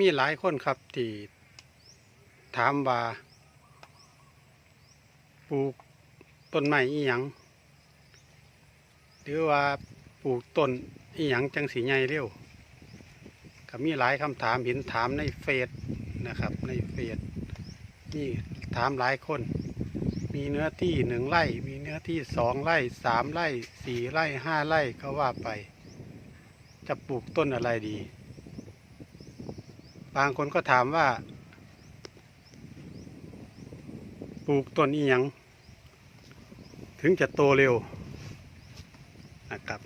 มีหลายคนครับที่ถามว่าปลูกต้นไม้อีหยังหรือว่าปลูกต้นอีหยังจังสีใหญ่เร็วก็มีหลายคำถามเห็นถามในเฟซนะครับ ในเฟซนี่ถามหลายคน มีเนื้อที่หนึ่งไร่ มีเนื้อที่สองไร่สามไร่สี่ไร่ห้าไร่ก็ว่าไป จะปลูกต้นอะไรดี บางคนก็ถามว่า ปลูกต้นอีหยัง ถึงจะโตเร็วนะครับ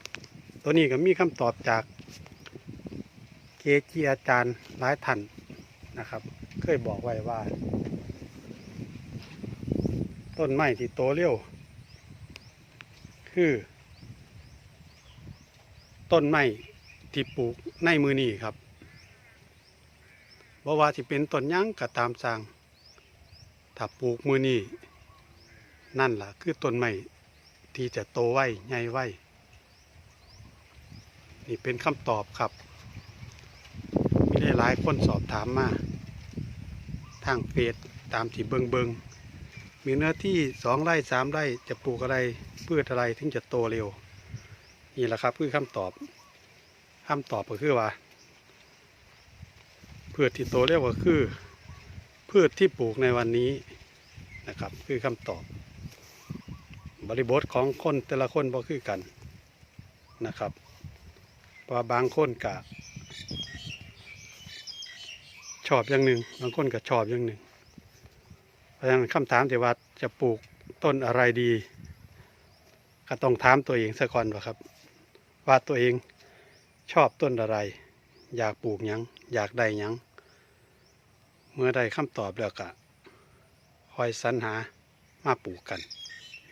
ตัวนี้ก็มีคำตอบจากเกจิอาจารย์หลายท่านนะครับ เคยบอกไว้ว่า ต้นไม้ที่โตเร็ว คือ ต้นไม้ที่ปลูกในมือนี้ครับ บ่ว่าที่เป็นต้นยังก็ตามสางถ้าปลูกมือนี้นั่นล่ะ คือต้นไม้ที่จะโตไวใหญ่ไวนี่เป็นคำตอบครับ มีได้หลายคนสอบถามมา ทางเฟซตามที่เบิงเบิงมีเนื้อที่สองไร่สามไร่จะปลูกอะไรพืชอะไรถึงจะโตเร็ว นี่แหละครับ คือคำตอบคำตอบก็คือว่า พืชที่โตเร็วก็คือ พืชที่ปลูกในวันนี้นะครับ คือคำตอบ บริบทของคนแต่ละคนบ่คือกันนะครับเพราะบางคนกะชอบอย่างหนึ่งบางคนก็ชอบอย่างหนึ่งเพราะฉะนั้นคำถามที่ว่าจะปลูกต้นอะไรดี ก็ต้องถามตัวเองซะก่อนว่าครับ ว่าตัวเองชอบต้นอะไร อยากปลูกยังอยากได้ยัง เมื่อได้คำตอบแล้วก็คอยสรรหามาปลูกกัน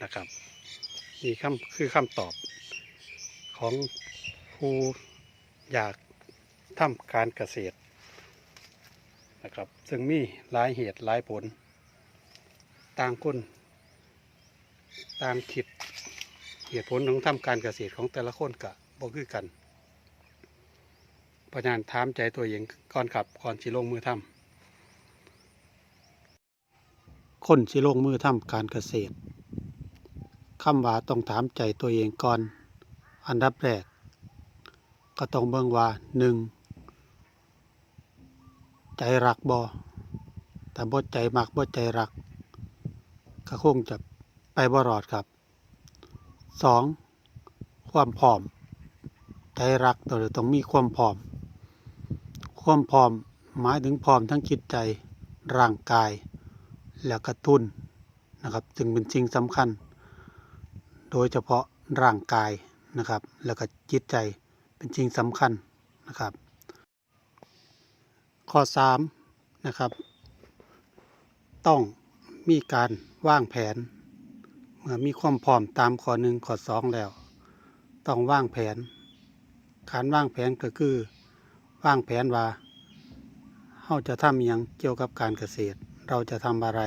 นะครับนี่คำคือคำตอบของผู้อยากทำการเกษตรนะครับ ซึ่งมีหลายเหตุหลายผล ต่างคนต่างคิดเหตุผลของทำการเกษตรของแต่ละคนกะบ่คือกันเพราะนั้นถามใจตัวเองก่อนขับก่อนสิลงมือทำ คนสิลงมือทำการเกษตรคำว่าต้องถามใจตัวเองก่อน อันดับแรก ก็ต้องเบิ่งว่าหนึ่งใจรักบ่แต่บ่ใจมักบ่ใจรัก ก็คงจะไปบ่รอดครับสองความพร้อม ใจรักตัวต้องมีความพร้อม ความพร้อมหมายถึงพร้อมทั้งจิตใจร่างกาย และกระตุ้นนะครับจึงเป็นสิ่งสำคัญ โดยเฉพาะร่างกายนะครับ แล้วก็จิตใจเป็นสิ่งสำคัญนะครับ ข้อ3นะครับ ต้องมีการวางแผน เมื่อมีความพร้อมตามข้อหนึ่งข้อสองแล้ว ต้องวางแผน การวางแผนก็คือวางแผนว่าเราจะทำอหยังเกี่ยวกับการเกษตร เราจะทำอะไร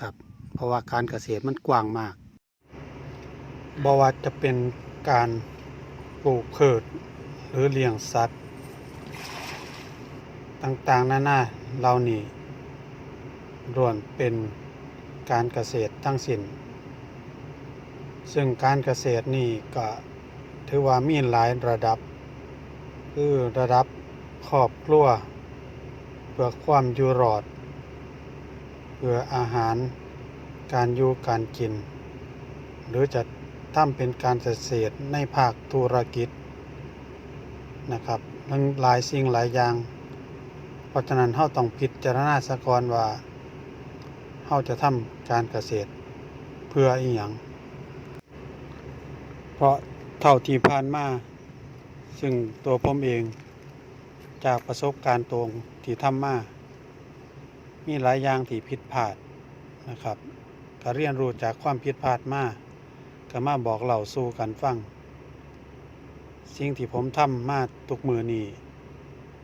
ครับ เพราะว่าการเกษตรมันกว้างมากบว่าจะเป็นการปลูกพืชหรือเลี้ยงสัตว์ ต่างๆนานาเรานี่ล้วนเป็นการเกษตรทั้งสิ้น ซึ่งการเกษตรนี่ก็ถือว่ามีหลายระดับ คือระดับครอบครัวเพื่อความอยู่รอด พื่ออาหารการอยู่การกิน หรือจะทำเป็นการเกษตรในภาคธุรกิจนะครับมันหลายสิ่งหลายอย่าง เพราะฉะนั้นเราต้องพิจารณาสะก่อนว่าเราจะทำการเกษตรเพื่ออีหยังเพราะเท่าที่ผ่านมาซึ่งตัวผมเองจากประสบการณ์ตรงที่ทำมา มีหลายอย่างที่ผิดพลาดนะครับก็เรียนรู้จากความผิดพลาดมาก็มาบอกเล่าสู่กันฟัง สิ่งที่ผมทำมาทุกมือนี้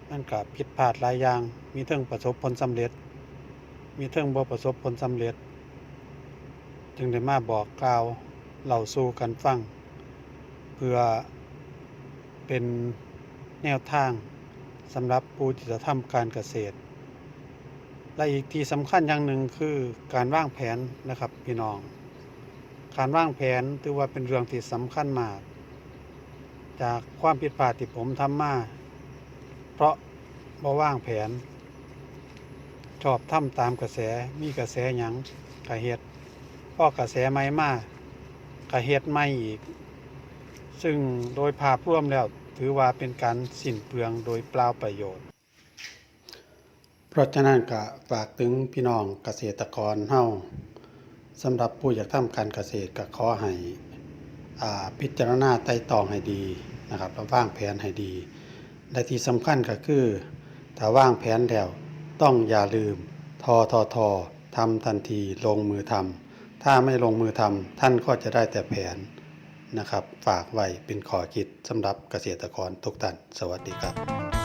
มันก็ผิดพลาดหลายอย่าง มีเทิงประสบผลสำเร็จ มีเทิงบ่ประสบผลสำเร็จ จึงได้มาบอกกล่าวเล่าสู่กันฟัง เพื่อเป็นแนวทางสำหรับผู้ที่จะทำการเกษตร และอีกที่สำคัญอย่างหนึ่งคือการวางแผนนะครับพี่น้อง การวางแผนถือว่าเป็นเรื่องที่สำคัญมาก จากความผิดพลาดที่ผมทำมา เพราะบ่วางแผน ชอบทำตามกระแสมีกระแสหยังกะเฮ็ดพอกระแสไม่มากะเฮ็ดไม่อีก ซึ่งโดยภาพรวมแล้วถือว่าเป็นการสิ้นเปลืองโดยเปล่าประโยชน์ เพราะฉะนั้นก็ฝากถึงพี่น้องเกษตรกรเฮาสำหรับผู้อยากทำการเกษตรก็ขอให้พิจารณาไต่ตองให้ดีนะครับแล้ววางแผนให้ดี และที่สำคัญก็คือ ถ้าวางแผนแล้วต้องอย่าลืมทอทอทอทำทันทีลงมือทำถ้าไม่ลงมือทำท่านก็จะได้แต่แผนนะครับ ฝากไว้เป็นขอคิดสำหรับเกษตรกรทุกท่านสวัสดีครับ